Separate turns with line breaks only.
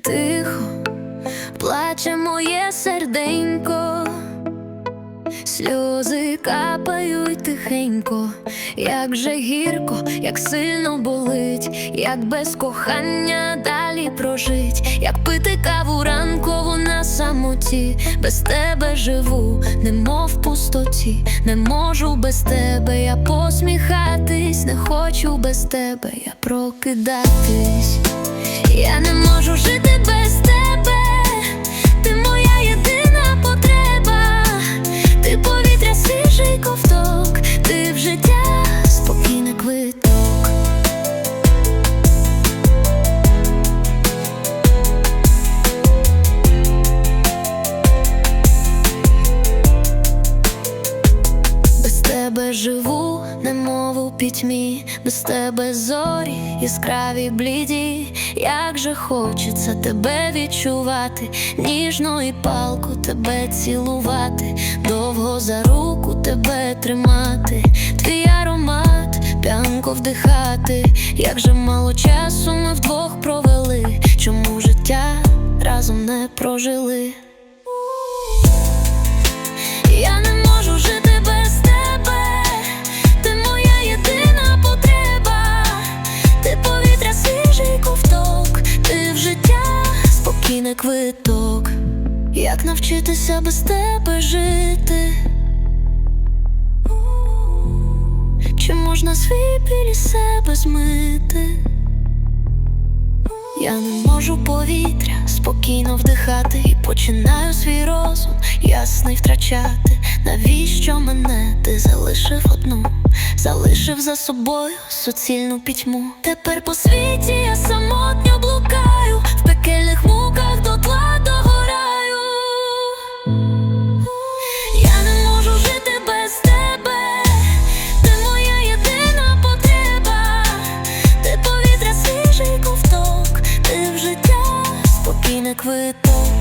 Тихо плаче моє серденько, сльози капають тихенько, як же гірко, як сильно болить, як без кохання далі прожить, як пити каву ранкову на самоті, без тебе живу, немов в пустоті, не можу без тебе. Я посміхатись, не хочу без тебе. Я прокидатись. Я не можу жити без тебе живу, немов у пітьмі, без тебе зорі, яскраві бліді, як же хочеться тебе відчувати, ніжно і палко тебе цілувати, довго за руку тебе тримати, твій аромат, п'янко вдихати, як же мало часу ми вдвох провели, чому життя разом не прожили. Спокійний квиток. Як навчитися без тебе жити? Чи можна свій біль із себе змити? Я не можу повітря спокійно вдихати і починаю свій розум ясний втрачати. Навіщо мене ти залишив одну? Залишив за собою суцільну пітьму. Тепер по світі я самотньо квиток.